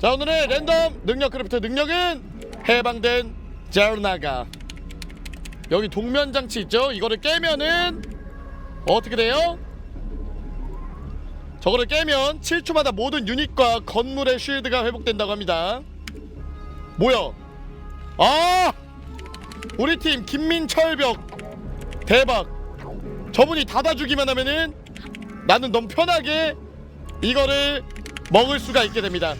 자 오늘의 랜덤 능력 크래프트 능력은 해방된 제르나가. 여기 동면 장치 있죠? 이거를 깨면은 어떻게 돼요? 저거를 깨면 7초마다 모든 유닛과 건물의 쉴드가 회복된다고 합니다. 뭐야? 아! 우리 팀 김민철벽 대박. 저분이 닫아주기만 하면은 나는 너무 편하게 이거를 먹을 수가 있게 됩니다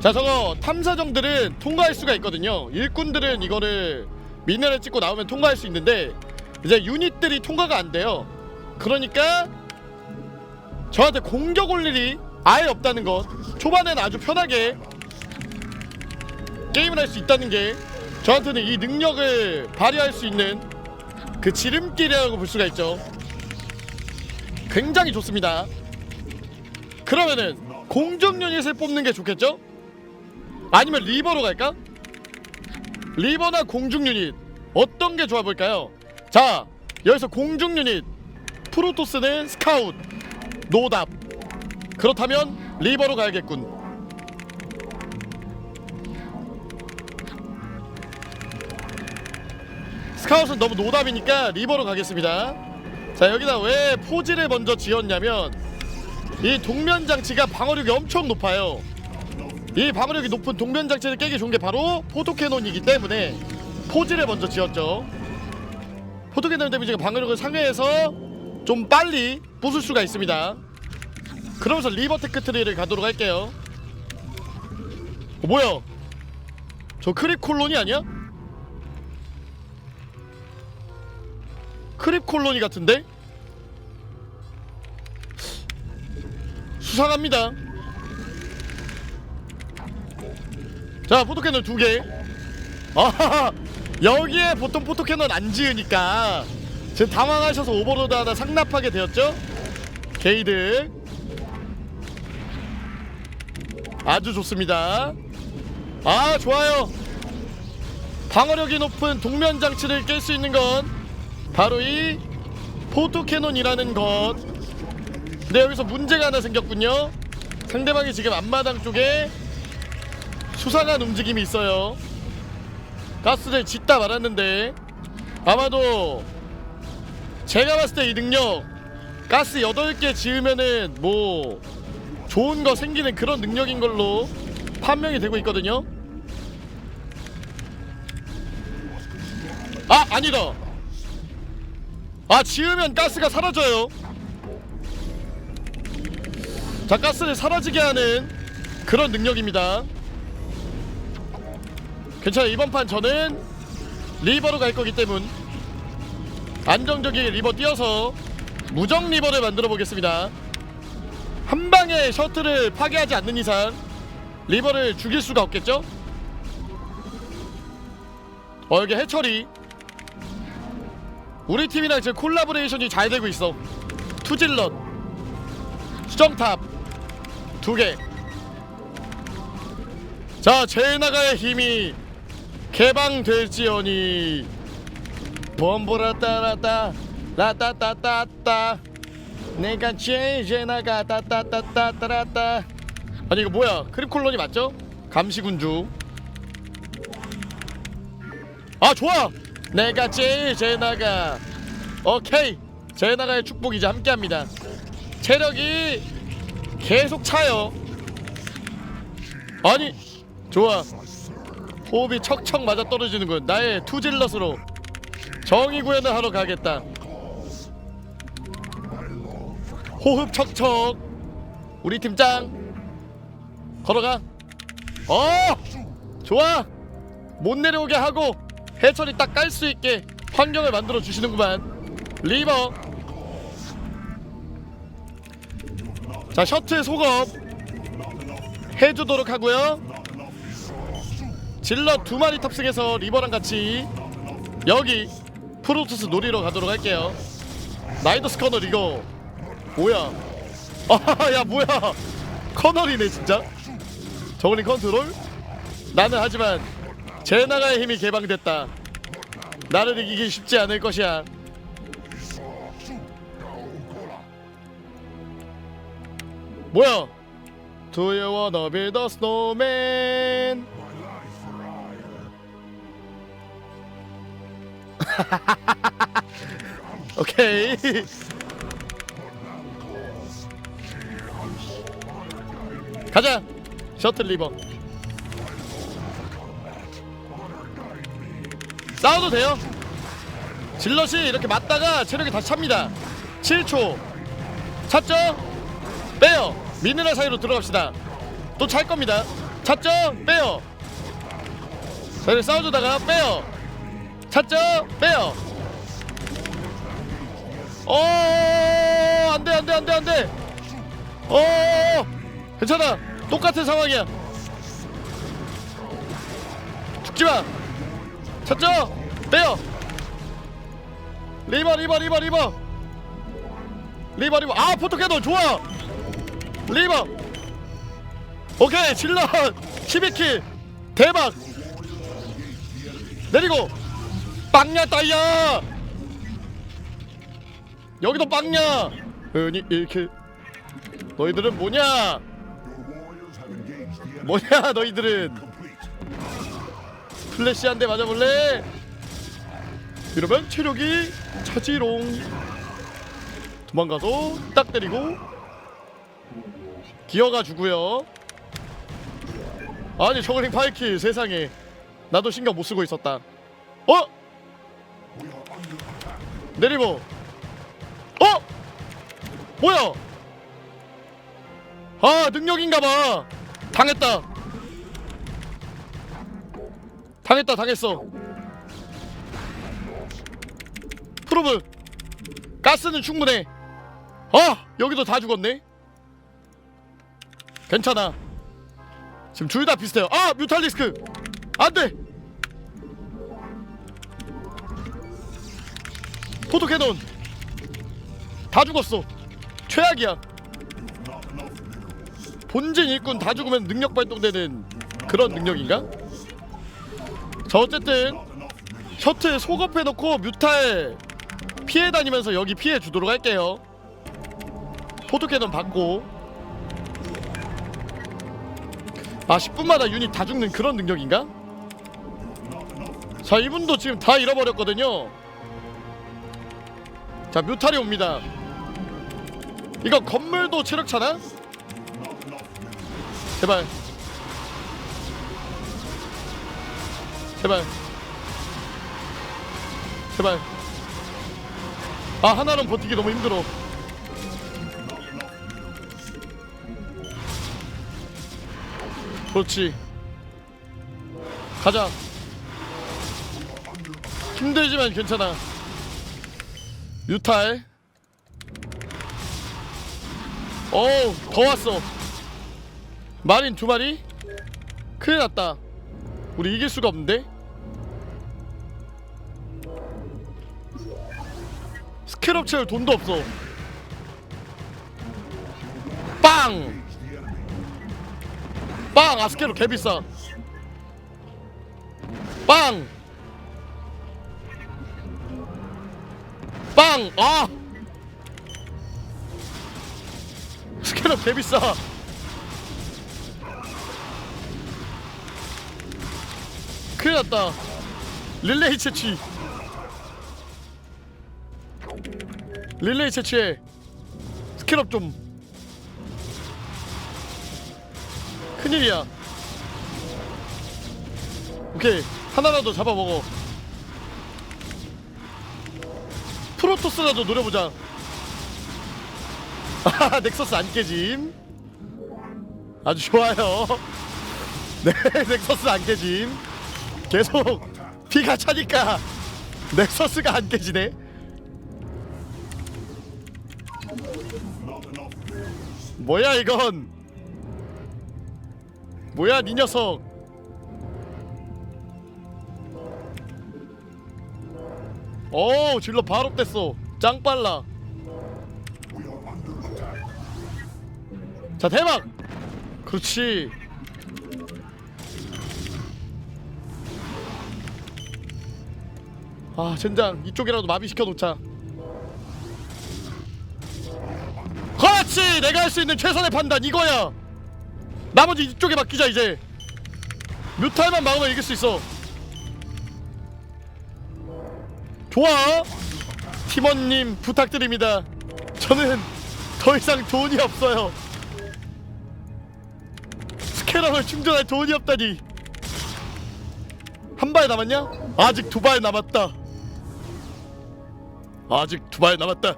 자 저거 탐사정들은 통과할 수가 있거든요. 일꾼들은 이거를 미네랄 찍고 나오면 통과할 수 있는데 이제 유닛들이 통과가 안 돼요. 그러니까 저한테 공격 올 일이 아예 없다는 것. 초반엔 아주 편하게 게임을 할 수 있다는 게 저한테는 이 능력을 발휘할 수 있는 그 지름길이라고 볼 수가 있죠. 굉장히 좋습니다. 그러면은 공중 유닛을 뽑는 게 좋겠죠? 아니면 리버로 갈까? 리버나 공중 유닛 어떤 게 좋아 볼까요? 자 여기서 공중 유닛 프로토스는 스카웃 노답 그렇다면 리버로 가야겠군 스카웃은 너무 노답이니까 리버로 가겠습니다 자 여기다 왜 포지를 먼저 지었냐면 이 동면 장치가 방어력이 엄청 높아요 이 방어력이 높은 동면 장치를 깨기 좋은 게 바로 포토캐논이기 때문에 포지를 먼저 지었죠. 포토캐논 데미지가 방어력을 상회해서 좀 빨리 부술 수가 있습니다. 그러면서 리버 테크 트리를 가도록 할게요. 어, 뭐야? 저 크립 콜로니 아니야? 크립 콜로니 같은데? 수상합니다 자 포토캐논 두개. 아 여기에 보통 포토캐논 안 지으니까 지금 당황하셔서 오버로드 하나 상납하게 되었죠? 게이드. 아주 좋습니다. 아 좋아요. 방어력이 높은 동면 장치를 깰 수 있는 건 바로 이 포토캐논이라는 것. 근데 여기서 문제가 하나 생겼군요. 상대방이 지금 앞마당 쪽에 수상한 움직임이 있어요. 가스를 짓다 말았는데 아마도 제가 봤을 때 이 능력 가스 8개 지으면은 뭐 좋은 거 생기는 그런 능력인 걸로 판명이 되고 있거든요. 아 아니다. 아 지으면 가스가 사라져요. 자 가스를 사라지게 하는 그런 능력입니다 괜찮아요. 이번 판 저는 리버로 갈 거기 때문. 안정적이게 리버 뛰어서 무정 리버를 만들어 보겠습니다. 한 방에 셔틀을 파괴하지 않는 이상 리버를 죽일 수가 없겠죠? 어 여기 해철이 우리 팀이랑 지금 콜라보레이션이 잘 되고 있어. 투질럿. 수정탑. 두개. 자 제나가의 힘이 개방될지어니. 범보라 따라따 라따따따따. 내가 제일 제나가 따따따따 따라따. 아니 이거 뭐야? 크립콜론이 맞죠? 감시군주. 아 좋아! 내가 제일 제나가. 오케이. 제나가의 축복 이제 함께합니다. 체력이 계속 차요. 아니 좋아 호흡이 척척 맞아 떨어지는 군 나의 투질럿으로 정의 구현을 하러 가겠다. 호흡 척척. 우리 팀장 걸어가. 어! 좋아! 못 내려오게 하고 해철이 딱 깔 수 있게 환경을 만들어 주시는구만. 리버. 자 셔틀 소급 해주도록 하고요 질럿 두 마리 탑승해서 리버랑 같이 여기 프로토스 놀이러 가도록 할게요. 나이더스 커널 이거 뭐야? 아야 뭐야? 커널이네 진짜? 저거는 컨트롤? 나는 하지만 제나가의 힘이 개방됐다. 나를 이기기 쉽지 않을 것이야. 뭐야? Be the snowman? 오케이. 가자. 셔틀 리버. 싸워도 돼요. 질럿이 이렇게 맞다가 체력이 다시 찹니다. 7초. 찼죠? 빼요. 미네랄 사이로 들어갑시다. 또 찰 겁니다. 찼죠? 빼요. 자, 이렇게 싸워주다가 빼요. 찼죠? 빼요. 어, 안 돼 안 돼 안 돼 안 돼. 어, 괜찮아. 똑같은 상황이야. 죽지 마. 찼죠? 빼요. 리버 리버 리버 리버. 리버 리버. 아 포토캐논 좋아. 리버. 오케이 질러 12킬 대박. 내리고 빵야 따이야. 여기도 빵야. 은이 1킬. 너희들은 뭐냐? 뭐냐 너희들은? 플래시 한 대 맞아볼래? 이러면 체력이 차지롱. 도망가도 딱 때리고 기어가 주고요. 아니 저글링 파이킬 세상에 나도 신경 못 쓰고 있었다. 어? 내리고. 어? 뭐야? 아 능력인가봐. 당했다. 당했다 당했어. 프로브 가스는 충분해. 아 여기도 다 죽었네. 괜찮아. 지금 둘 다 비슷해요. 아 뮤탈리스크 안돼. 포토캐논 다 죽었어. 최악이야. 본진 일꾼 다 죽으면 능력 발동되는 그런 능력인가? 자 어쨌든 셔틀 소급해 놓고 뮤탈 피해 다니면서 여기 피해 주도록 할게요. 포토캐논 받고 아 10분마다 유닛 다 죽는 그런 능력인가? 자 이분도 지금 다 잃어버렸거든요 자 뮤탈이 옵니다. 이거 건물도 체력 차나? 제발. 제발. 제발. 아 하나는 버티기 너무 힘들어. 그렇지. 가자. 힘들지만 괜찮아 유탈. 어우 더 왔어. 마린 두 마리? 큰일 났다. 우리 이길 수가 없는데? 스케럽 채울 돈도 없어. 빵! 빵! 아스케로 개비싸. 빵! 빵! 아! 스캐너 개비싸. 큰일 났다. 릴레이 채취. 릴레이 채취해. 스캐럽 좀. 큰일이야. 오케이. 하나라도 잡아먹어 프로토스라도 노려보자. 아 넥서스 안 깨짐. 아주 좋아요. 네 넥서스 안 깨짐. 계속 피가 차니까 넥서스가 안 깨지네. 뭐야 이건? 뭐야 니 녀석 오 질러 바로 뗐어. 짱 빨라. 자 대박! 그렇지. 아 젠장 이쪽이라도 마비시켜 놓자. 그렇지! 내가 할 수 있는 최선의 판단 이거야. 나머지 이쪽에 맡기자 이제. 뮤탈만 막으면 이길 수 있어 좋아 팀원님 부탁드립니다. 저는 더 이상 돈이 없어요. 스캐너를 충전할 돈이 없다니. 한 발 남았냐? 아직 두 발 남았다. 아직 두 발 남았다.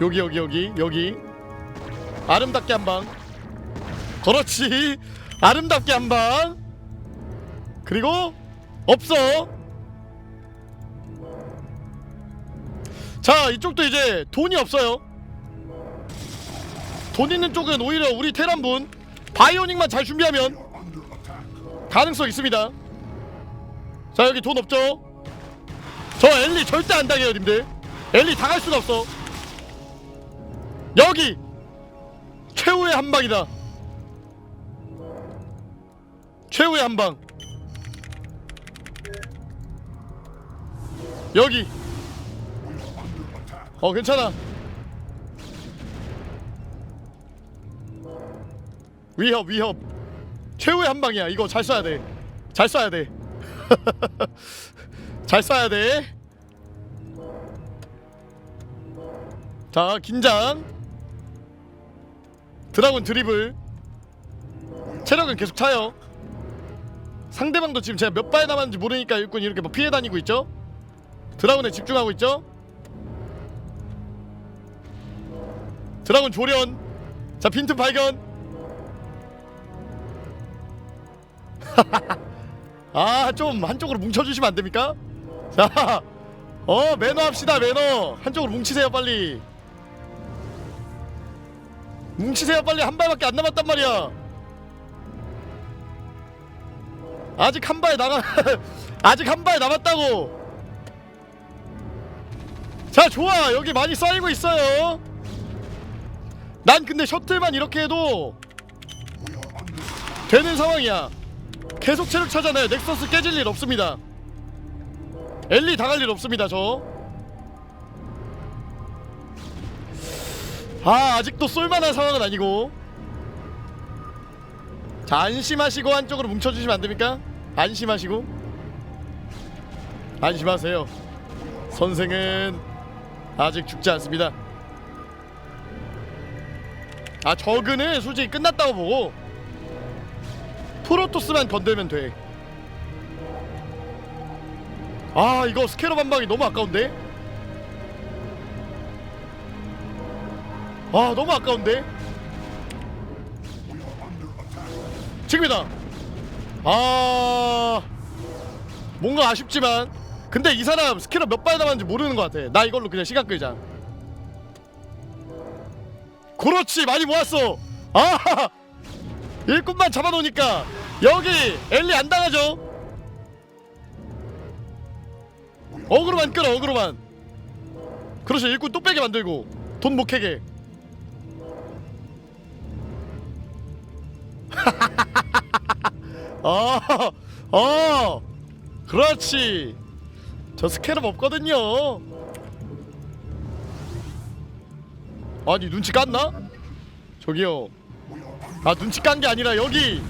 여기 여기 여기 여기. 아름답게 한방. 그렇지 아름답게 한방 그리고 없어. 자 이쪽도 이제 돈이 없어요. 돈 있는 쪽은 오히려 우리 테란분 바이오닉만 잘 준비하면 가능성 있습니다. 자 여기 돈 없죠? 저 엘리 절대 안 당해요 님들. 엘리 당할 수가 없어. 여기 최후의 한 방이다. 최후의 한 방. 여기. 어 괜찮아. 위협 위협. 최후의 한 방이야. 이거 잘 쏴야 돼. 잘 쏴야 돼. 잘 쏴야 돼. 자 긴장. 드라군 드리블 체력은 계속 차요 상대방도 지금 제가 몇 발 남았는지 모르니까 일꾼 이렇게 뭐 피해 다니고 있죠? 드라군에 집중하고 있죠? 드라군 조련. 자 빈틈 발견. 아 좀 한쪽으로 뭉쳐주시면 안 됩니까? 자 어 매너 합시다 매너. 한쪽으로 뭉치세요 빨리. 뭉치세요 빨리. 한 발밖에 안 남았단 말이야 아직 한 발 나가 아직 한 발 남았다고. 자 좋아. 여기 많이 쌓이고 있어요. 난 근데 셔틀만 이렇게 해도 되는 상황이야. 계속 체력 차잖아요. 넥서스 깨질 일 없습니다. 엘리 당할 일 없습니다 저. 아 아직도 쏠만한 상황은 아니고 자 안심하시고 한쪽으로 뭉쳐주시면 안됩니까? 안심하시고. 안심하세요. 선생은 아직 죽지 않습니다. 아 저그는 솔직히 끝났다고 보고 프로토스만 건들면 돼아 아, 이거 스케럽 한 방이 너무 아까운데? 아 너무 아까운데 지금이다. 아 뭔가 아쉽지만 근데 이 사람 스킬업 몇발 남았는지 모르는 것 같아. 나 이걸로 그냥 시간 끌자. 그렇지 많이 모았어. 아 일꾼만 잡아놓으니까 여기 엘리 안 당하죠? 어그로만 끌어 어그로만. 그렇지 일꾼 또 빼게 만들고 돈 못 캐게 어, 어, 그렇지. 저 스캐럽 없거든요. 아니 눈치 깠나? 저기요. 아 눈치 깐 게 아니라 여기.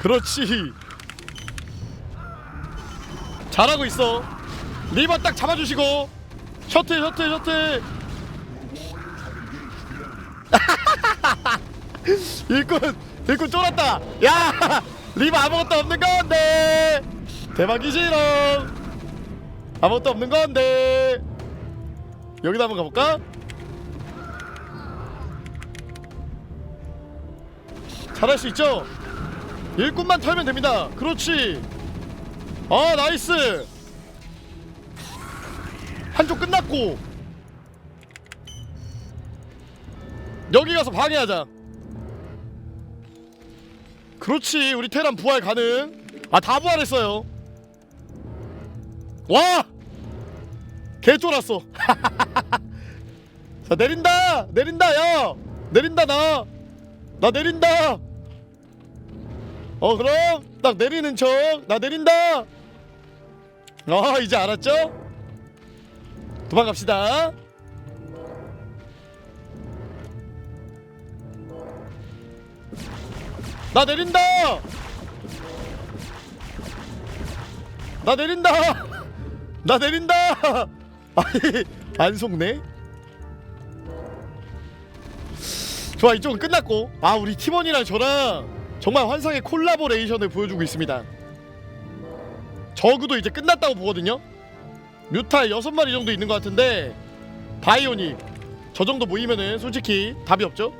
그렇지. 잘하고 있어. 리버 딱 잡아주시고. 셔틀 셔틀 셔틀. 일꾼 일꾼 쫄았다. 야 리브 아무것도 없는 건데. 대박이지롱 아무것도 없는 건데. 여기다 한번 가볼까? 잘할 수 있죠? 일꾼만 털면 됩니다. 그렇지. 아 나이스. 한쪽 끝났고. 여기 가서 방해하자 그렇지 우리 테란 부활 가능. 아다 부활했어요. 와! 개 쫄았어. 자 내린다! 내린다 야! 내린다 나! 나 내린다! 어 그럼 딱 내리는 척. 나 내린다! 아 이제 알았죠? 도망갑시다 나 내린다! 나 내린다! 나 내린다! 아니 안 속네? 좋아 이쪽은 끝났고. 아 우리 팀원이랑 저랑 정말 환상의 콜라보레이션을 보여주고 있습니다. 저그도 이제 끝났다고 보거든요? 뮤탈 6마리 정도 있는 것 같은데 바이오닉. 저 정도 모이면은 솔직히 답이 없죠?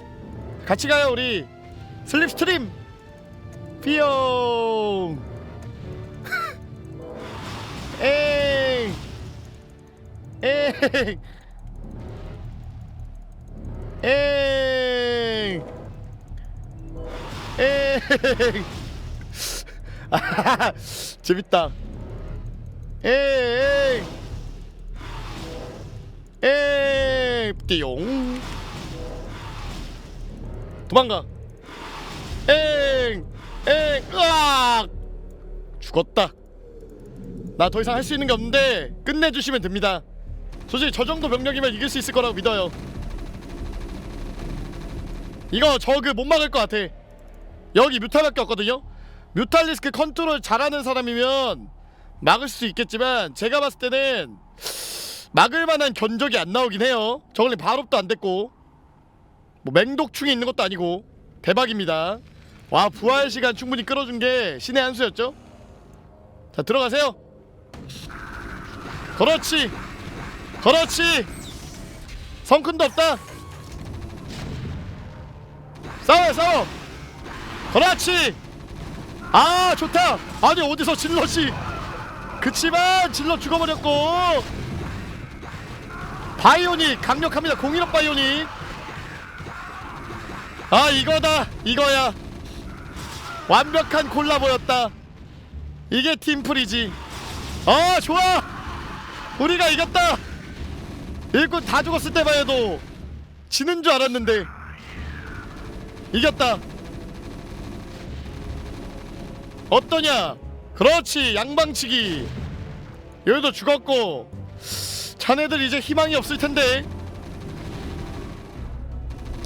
같이 가요 우리. 슬립스트림 삐용. 에잉. 에잉. 에잉. 에잉. 아하하, 재밌다. 에잉. 에잉. 띠용. 도망가. 엥! 엥! 으악! 죽었다. 나 더 이상 할 수 있는 게 없는데 끝내주시면 됩니다. 솔직히 저 정도 병력이면 이길 수 있을 거라고 믿어요. 이거 저그 못 막을 것 같아. 여기 뮤탈밖에 없거든요. 뮤탈리스크 컨트롤 잘하는 사람이면 막을 수 있겠지만 제가 봤을 때는 막을 만한 견적이 안 나오긴 해요. 저걸리 발업도 안 됐고 뭐 맹독충이 있는 것도 아니고 대박입니다. 와 부활 시간 충분히 끌어준 게 신의 한 수였죠. 자 들어가세요. 그렇지, 그렇지. 성큰도 없다. 싸워 싸워. 그렇지. 아 좋다. 아니 어디서 질럿이? 그치만 질럿 죽어버렸고. 바이오닉 강력합니다. 공인업 바이오닉. 아 이거다 이거야 완벽한 콜라보였다. 이게 팀플이지. 어 좋아! 우리가 이겼다! 일꾼 다 죽었을 때만 해도 지는 줄 알았는데 이겼다. 어떠냐? 그렇지 양방치기. 여기도 죽었고 자네들 이제 희망이 없을 텐데.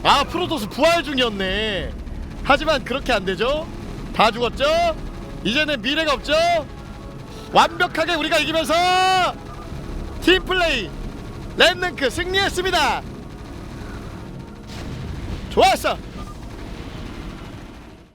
아 프로토스 부활 중이었네. 하지만 그렇게 안 되죠 다 죽었죠? 이제는 미래가 없죠? 완벽하게 우리가 이기면서 팀플레이 랜능크 승리했습니다. 좋았어